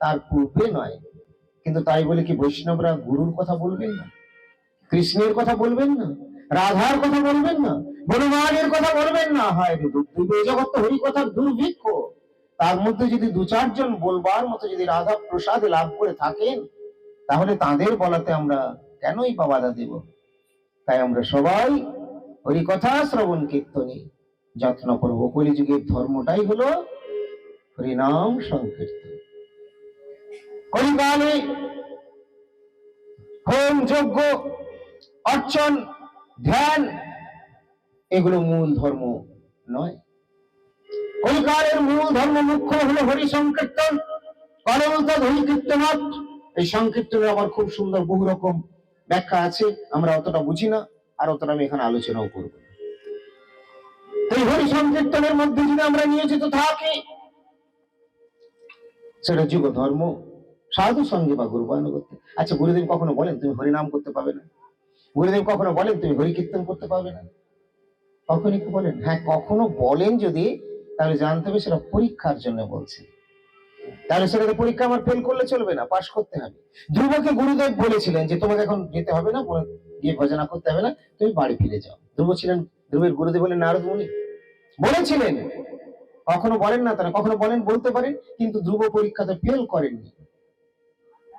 তার পূর্বে নয়। কিন্তু তাই বলে কি বৈষ্ণবরা গুরুর কথা বলবেন না? কৃষ্ণের কথা বলবেন না? রাধার কথা বলবেন না? হনুমানের কথা বলবেন না? হয় জগৎ হরি কথার দুর্ভিক্ষ। তার মধ্যে যদি দু চারজন বলবার মতো যদি রাধা প্রসাদ লাভ করে থাকেন, তাহলে তাদের বলাতে আমরা কেনই বা বাধা দেব? তাই আমরা সবাই হরি কথা শ্রবণ কীর্তনে যত্ন করব। কলিযুগের ধর্মটাই হলো হরিনাম সংকীর্তন। কলিকালে হোম যজ্ঞ, অর্চন, ধ্যান, এগুলো মূল ধর্ম নয়। কলিকালের মূল ধর্ম মুখ্য হলো হরি সংকীর্তন কলমতা হরি কীর্তনাথ এই সংকীর্তনের আমার খুব সুন্দর বহু রকম ব্যাখ্যা আছে, আমরা অতটা বুঝি না, আর অতটা আমি এখানে আলোচনাও করব এই হরি সংকীর্তনের মধ্যে যদি আমরা নিয়োজিত থাকি, সেটা যুগ ধর্ম সাধু সঙ্গে বা গুরুবায়ন করতে। আচ্ছা গুরুদেব কখনো বলেন তুমি হরিনাম করতে পাবে না? গুরুদেব কখনো বলেন তুমি হরি কীর্তন করতে পারবে না? কখনই কি বলেন? হ্যাঁ কখনো বলেন যদি, তাহলে জানতে হবে সেটা পরীক্ষার জন্য বলছে। তাহলে সেটাতে পরীক্ষা আমার ফেল করলে চলবে না পাশ করতে হবে। ধ্রুবকে গুরুদেব বলেছিলেন যে, তোমাকে এখন যেতে হবে না গিয়ে ভজনা করতে হবে না, তুমি বাড়ি ফিরে যাও। ধ্রুব ছিলেন, ধ্রুবের গুরুদেব বলেন নারদ মুনি বলেছিলেন! কখনো বলেন না তারা, কখনো বলেন, বলতে পারেন, কিন্তু ধ্রুব পরীক্ষাতে ফেল করেননি।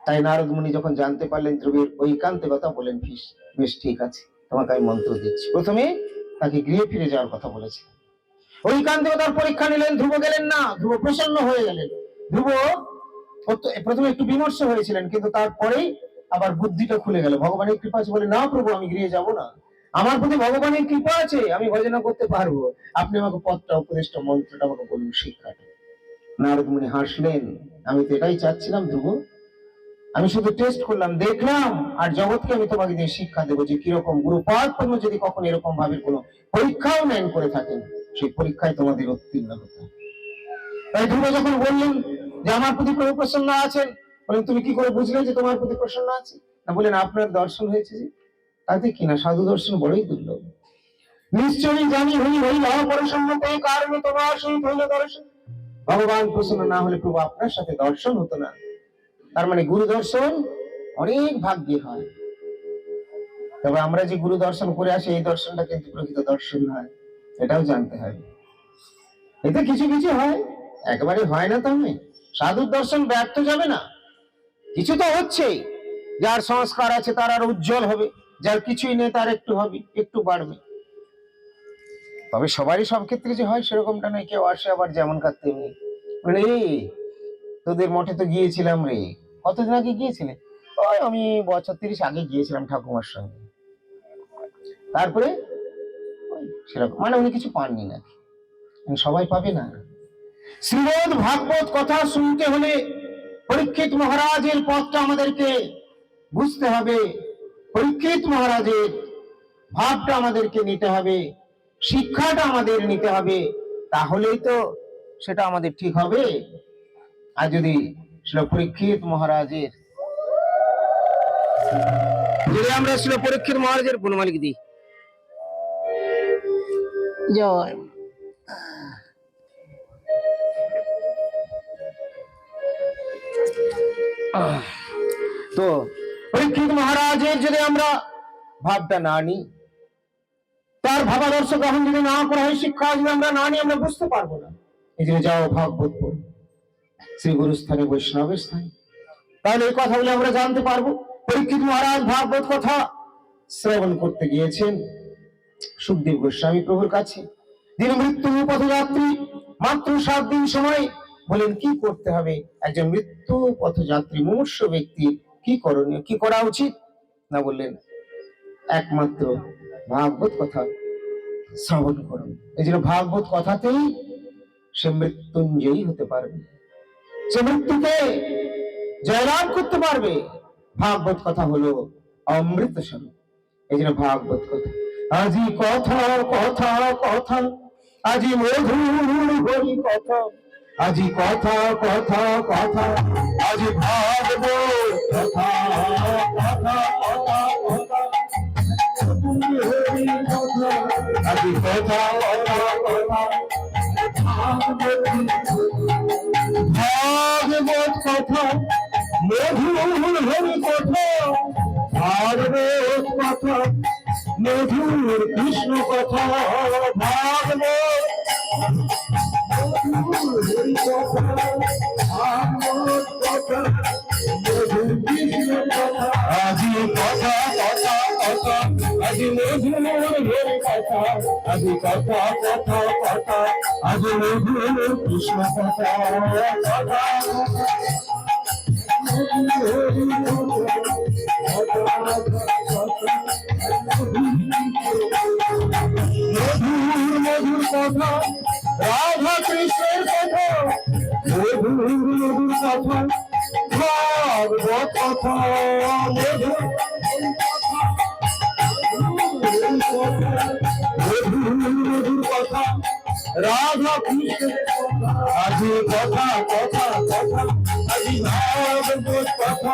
তাই নারদ মুনি যখন জানতে পারলেন ধ্রুবের ঐকান্তিকতা বলেন বেশ বেশ, ঠিক আছে, তোমাকে আমি মন্ত্র দিচ্ছি। প্রথমে তাকে গৃহে ফিরে যাওয়ার কথা বলেছিলেন ঐকান্তিকতার পরীক্ষা নিলেন, ধ্রুব গেলেন না, ধ্রুব প্রসন্ন হয়ে গেলেন। ধ্রুব প্রথমে একটু বিমর্ষ হয়েছিলেন, কিন্তু তারপরেই আবার বুদ্ধিটা খুলে গেল। ভগবানের কৃপা আছে বলে, না প্রভু, আমি গৃহে যাব না। আমার প্রতি ভগবানের কৃপা আছে, আমি ভজনা করতে পারব। আপনি আমাকে পথটা, উপদেশটা, মন্ত্রটা, আমাকে বলুন, শিক্ষাটা। নারদ মুনি হাসলেন, আমি তো এটাই চাচ্ছিলাম, ধ্রুব আমি শুধু টেস্ট করলাম, দেখলাম, আর জগৎকে আমি তোমাকে দিয়ে শিক্ষা দেবো যে কীরকম গুরুপাদ পূর্ণ যদি কখন এরকম ভাবে কোনো পরীক্ষাও নেন করে থাকেন, সেই পরীক্ষায় তোমাদের উত্তীর্ণ হতে তাই ধ্রুব যখন বললেন যে, আমার প্রতি প্রভু প্রসন্ন আছেন? বলেন তুমি কি করে বুঝলে যে তোমার প্রতি প্রসন্ন আছে? না বলেন আপনার দর্শন হয়েছে যে, তাতে কিনা সাধু দর্শন বড়ই দুর্লভ। নিশ্চয়ই জানি হই হই ভাব পরসম্মত এই কারণে তোমার সহিত হইল দর্শন। ভগবান প্রসন্ন না হলে প্রভু আপনার সাথে দর্শন হতো না। তার মানে গুরু দর্শন অনেক ভাগ্যে হয়। তবে আমরা যে গুরু দর্শন করে আসি এই দর্শনটা কিন্তু প্রকৃত দর্শন হয় এটাও জানতে হবে। এতে কিছু কিছু হয় একবারে হয় না তবে। সাধুর দর্শন ব্যর্থ যাবে না। কিছু তো হচ্ছেই যার সংস্কার আছে তার আর উজ্জ্বল হবে যার কিছুই নেই তার একটু হবে একটু বাড়বে। তবে সবারই সব ক্ষেত্রে যে হয় সেরকমটা নয় কেউ আসে আবার যেমন কার বলে "এই, তোদের মঠে তো গিয়েছিলাম রে। কতদিন আগে গিয়েছিলে? ওই আমি বছর তিরিশ আগে গিয়েছিলাম ঠাকুমার সঙ্গে। তারপরে সেরকম মানে উনি কিছু পাননি নাকি? সবাই পাবে না। শ্রীমদ ভাগবত কথা শুনতে হলে পরীক্ষিত মহারাজের পথটা আমাদেরকে বুঝতে হবে। পরীক্ষিত মহারাজের ভাবটা আমাদেরকে নিতে হবে। শিক্ষাটা আমাদের নিতে হবে। তাহলেই তো সেটা আমাদের ঠিক হবে। আর যদি ছিল পরীক্ষিত মহারাজের। যদি আমরা ছিল পরীক্ষিত মহারাজের গুণমালিক দিই। জয়। তো পরীক্ষিত মহারাজের যদি আমরা ভাবটা না নিই তার ভাবাদর্শ গ্রহণ যদি না করা হয় শিক্ষা যদি আমরা না নিই আমরা বুঝতে পারব না। এই জন্য যাও ভাগবত পড়ো। শ্রী গুরু স্থানে বৈষ্ণবের স্থানে। তাহলে এই কথাগুলো আমরা জানতে পারব। পরীক্ষিত মহারাজ ভাগবত কথা শ্রবণ করতে গিয়েছেন। সুখদেব গোস্বামী প্রভুর কাছে। যিনি মৃত্যু পথযাত্রী, মাত্র সাত দিন সময় বলেন, কি করতে হবে? একজন মৃত্যু পথযাত্রী, মুমূর্ষ ব্যক্তি, কি করণীয়? কি করা উচিত? না বললেন, একমাত্র ভাগবত কথা শ্রবণ করুন। এই জন্য ভাগবত কথাতেই সে মৃত্যুঞ্জয়ী হতে পারবে। সে মৃত্যুকে জয়লাভ করতে পারবে? ভাগবত কথা হলো অমৃত স্বরূপ। এই জন্য ভাগবত কথা। আজি কথা কথা কথা, আজি মধুর হরি কথা, আজি কথা কথা কথা, আজি ভাগবত কথা কথা কথা কথা, আজি কথা কথা কথা, ভাগবত কৃষ্ণ কথা কথা কথা কথা আজি কথা কথা কথা, আজি মধুর কথা, আজি কথা কথা কথা, আজি মধুর কৃষ্ণ কথা কথা মধুর মধুর কথা রাধা কৃষ্ণের কথা মধুর মধুর কথা ভাগবত কথা মধুর মধুর মধুর কথা রাধা কৃষ্ণের কথা আজি কথা কথা কথা আজি ভাগবত কথা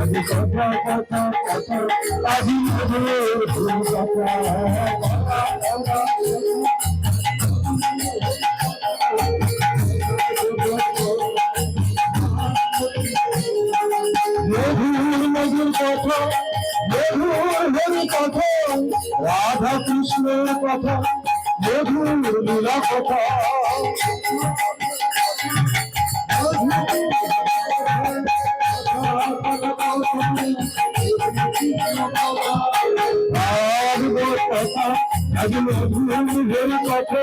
আজি কথা কথা কথা আজি মধুর কথা কথা কথা কথা, মধুর হরি কথা, রাধা কৃষ্ণের কথা, মধুর লীলা কথা। ভাগবত কথা আজ মধুর হরি কথা।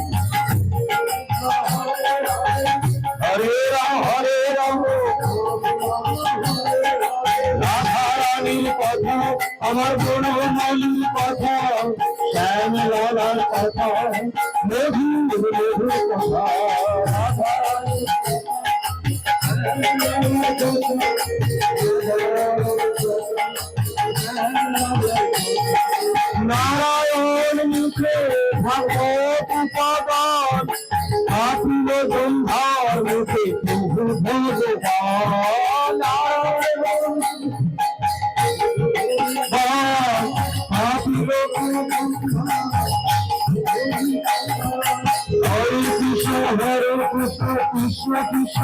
আমার বনমালীর কথা শ্যাম লালার কথা মধুর মধুর কথা রাধা রানীর নারায়ণ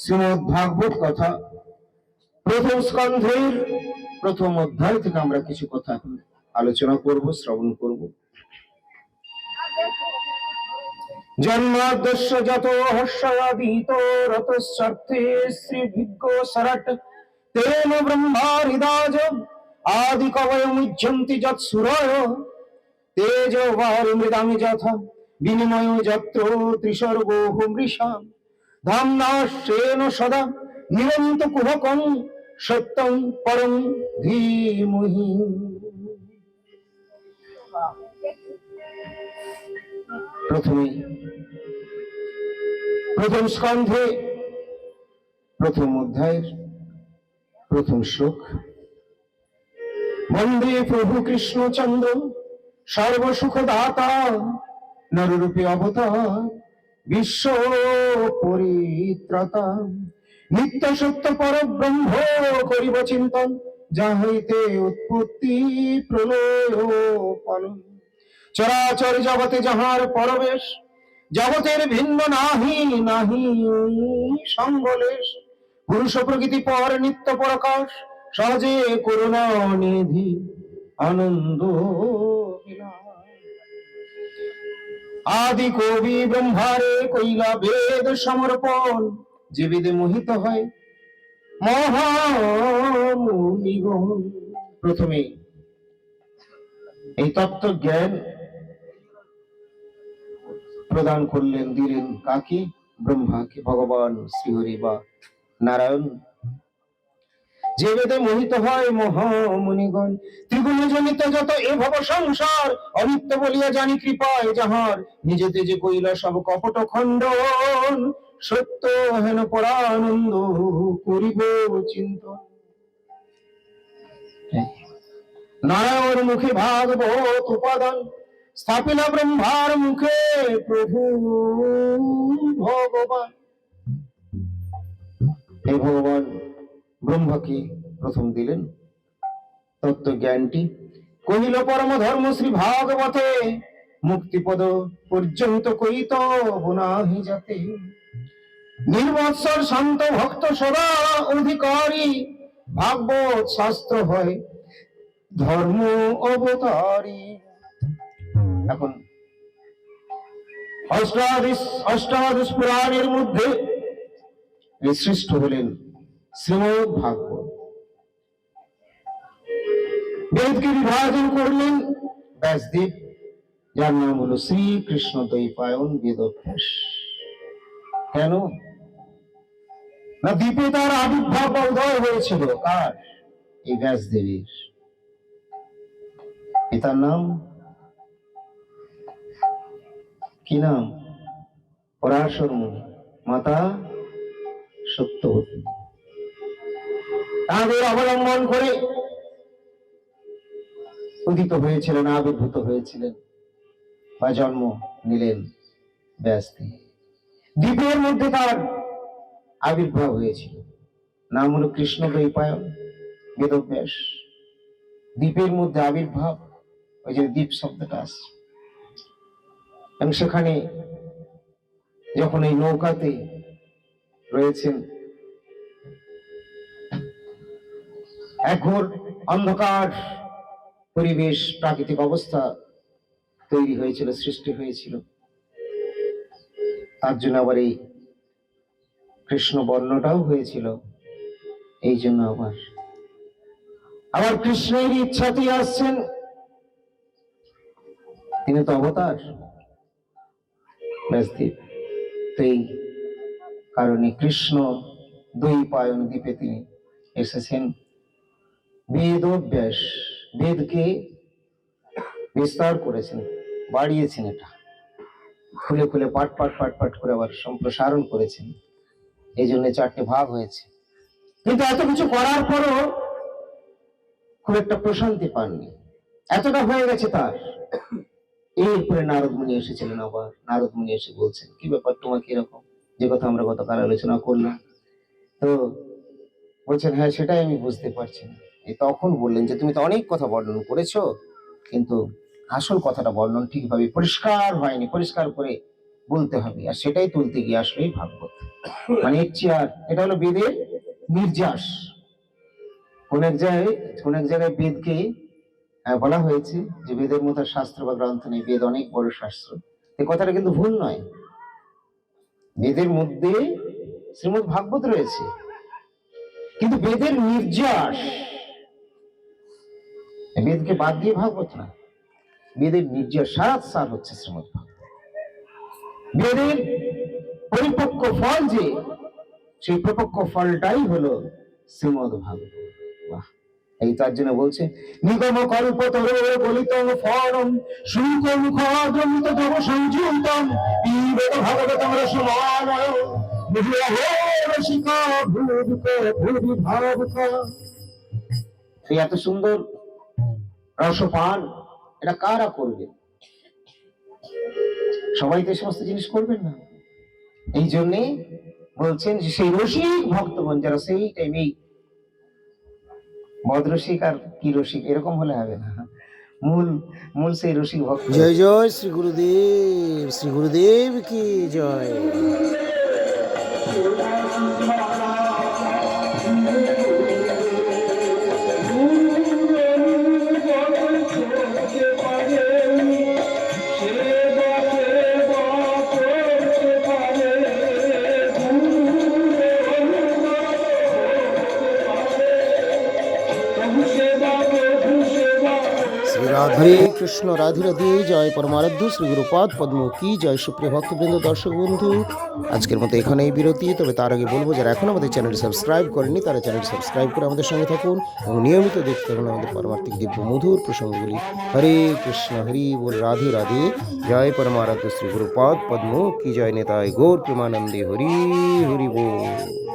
শ্রীমদ ভাগবত কথা প্রথম স্কন্ধের প্রথম অধ্যায় থেকে আমরা কিছু কথা আলোচনা করব, শ্রবণ করব। জন্মাদস্য যত শ্রী সরট আদি কবয়মুজ্যন্তি যৎসুরয় তেজ বারি মৃদামি যথা, বিনিময় যত্র ত্রিসর্গো মৃষাম ধাম্নাশ্রেণ সদা, নিরন্ত কুহকং সত্যং পরম ধীমহি। প্রথমে, প্রথম স্কন্ধে, প্রথম অধ্যায়ের প্রথম শ্লোক। বন্দে প্রভু কৃষ্ণচন্দ্র সর্বসুখ দাতা নররূপে অবতার, বিশ্ব পরিত্রাতা। নিত্য সত্য পর ব্রহ্ম করিব চিন্তন, যা হইতে উৎপত্তি প্রলয় চরাচর জগতে যাহার পরবেশ, জগতের ভিন্ন নাহি নাহি সঙ্গলেশ পুরুষ প্রকৃতি পর নিত্য প্রকাশ, সহজে করুণা নিধি, আনন্দ। আদি কবি ব্রহ্মারে কইলা বেদ সমর্পণ যে বেদে মোহিত হয়। প্রথমে এই তত্ত্ব জ্ঞান প্রদান করলেন, দিলেন কাকে? ব্রহ্মাকে, ভগবান, শ্রীহরি বা নারায়ণ। যে বেদে মোহিত হয় মহামুনিগণ ত্রিগুণ জনিত যত এ ভব সংসার, অনিত্য বলিয়া জানি কৃপায় যাহার। নিজেতে যে কইলা সব কপট খণ্ডন সত্য হেন পরানন্দ করিব চিন্তন নারায়ণ মুখে ভাগবত উপাদান, স্থাপিলা ব্রহ্মার মুখে প্রভু ভগবান। এই ভগবান, ব্রহ্মাকে প্রথম দিলেন। তত্ত্ব জ্ঞানটি কহিল পরম ধর্ম শ্রী ভাগবতে মুক্তিপদ পর্যন্ত কইত বুনাহি যাতে। নির্বৎসর শান্ত ভক্ত সদা অধিকারী। ভাগবত শাস্ত্র হয় ধর্ম অবতারী। এখন অষ্টাদশ অষ্টাদশ পুরাণের মধ্যে শ্রেষ্ঠ হলেন শ্রীমদ ভাগবত। বেদকে বিভাজন করলেন ব্যাসদেব, যার নাম হলো শ্রীকৃষ্ণ দৈপায়ন বেদভ্যাস কেন? না দ্বীপে তার আবির্ভাব বা উদয় হয়েছিল। কার? এই ব্যাসদেবের পিতার নাম? কি নাম? পরাশর মাতা? সত্যবতী। তাদের অবলম্বন করে উদিত হয়েছিলেন আবির্ভূত হয়েছিলেন বা জন্ম নিলেন ব্যাসদেব দ্বীপের মধ্যে তার আবির্ভাব হয়েছিল। নাম হলো কৃষ্ণ দৈপায়ন বেদব্যাস। দ্বীপের মধ্যে আবির্ভাব, ওই যে দ্বীপ শব্দটা আসছে। এবং সেখানে যখন এই নৌকাতে রয়েছেন ঘোর অন্ধকার পরিবেশ, প্রাকৃতিক অবস্থা তৈরি হয়েছিল, সৃষ্টি হয়েছিল। তার জন্য আবার এই কৃষ্ণ বর্ণটাও হয়েছিল। এই জন্য আবার। আবার কৃষ্ণের ইচ্ছাতেই আসছেন। তিনি তো অবতার। ব্যাসদেব তো কারণে কৃষ্ণ দুই পায়ন দ্বীপে তিনি এসেছেন। বেদ অভ্যাস বেদকে বিস্তার করেছেন, বাড়িয়েছেন এটা। খুলে খুলে পাট পাট পাট পাট করে আবার সম্প্রসারণ করেছেন। এই জন্য চারটে ভাগ হয়েছে। কিন্তু এত কিছু করার পরও খুব একটা প্রশান্তি পাননি। এতটা হয়ে গেছে তার। এরপরে নারদ মুনি এসেছিলেন আবার। নারদ মুনি এসে বলছেন, কি ব্যাপার তোমাকে এরকম? যে কথা আমরা গতকাল আলোচনা করলাম। তো বলছেন হ্যাঁ সেটাই আমি বুঝতে পারছি না। এই তখন বললেন যে, তুমি তো অনেক কথা বর্ণন করেছ, কিন্তু আসল কথাটা বর্ণন ঠিকভাবে পরিষ্কার হয়নি। পরিষ্কার করে বলতে হবে। আর সেটাই তুলতে গিয়ে আসলেই ভাগবত। মানে আর, এটা হলো বেদের নির্যাস। কোন এক জায়গায় কোন এক জায়গায় বেদকে বলা হয়েছে যে বেদের মতো শাস্ত্র বা গ্রন্থ নেই, বেদ অনেক বড় শাস্ত্র। এই কথাটা কিন্তু ভুল নয়। বেদের মধ্যে শ্রীমদ ভাগবত রয়েছে। কিন্তু বেদের নির্যাস বেদকে বাদ দিয়ে ভাগবত না। বেদের নির্যাস সারাত সার হচ্ছে শ্রীমদ ভাগবত। বেদের পরিপক্ক ফল যে, সেই পরিপক্ক ফলটাই হলো শ্রীমদ বাহ! এই তার জন্য বলছে, নিগম কল্প তরে গলিতম ফলম শুক মুখজমিত তব সংযুক্তম। পিবেদ ভাগবতম রসমানয়। মুহুরহো রসিকা ভূবিক ভূবি ভাবুক এই এত সুন্দর রসপান, এটা কারা করবে? সবাই তো সমস্ত জিনিস করবেন না। এই জন্যে বলছেন যে সেই রসিক ভক্তগণ, যারা সেই টাইমে মদ রসিক আর কি রসিক, এরকম হলে হবে না। মূল মূল সেই রসিক ভক্ত। জয় জয়, শ্রী গুরুদেব শ্রী গুরুদেব কি জয়। রাধে কৃষ্ণ, রাধে রাধে, জয় পরমারাধ্য, শ্রী গুরুপাদ পদ্ম কি জয়, সুপ্রিয় ভক্তবৃন্দ, দর্শক বন্ধু। আজকের মতো এখানেই বিরতি, তবে তার আগে বলব, যারা এখন আমাদের চ্যানেল সাবস্ক্রাইব করেনি তারা চ্যানেল সাবস্ক্রাইব করে আমাদের সঙ্গে থাকুন এবং নিয়মিত দেখতে থাকুন আমাদের পরমার্থিক দিব্য মধুর প্রসঙ্গগুলি। হরে কৃষ্ণ, হরি বল, রাধে রাধে, জয় পরমারাধ্য, শ্রী গুরুপাদ পদ্ম কি জয় নেতায় গৌর প্রেমানন্দে হরি হরি বল।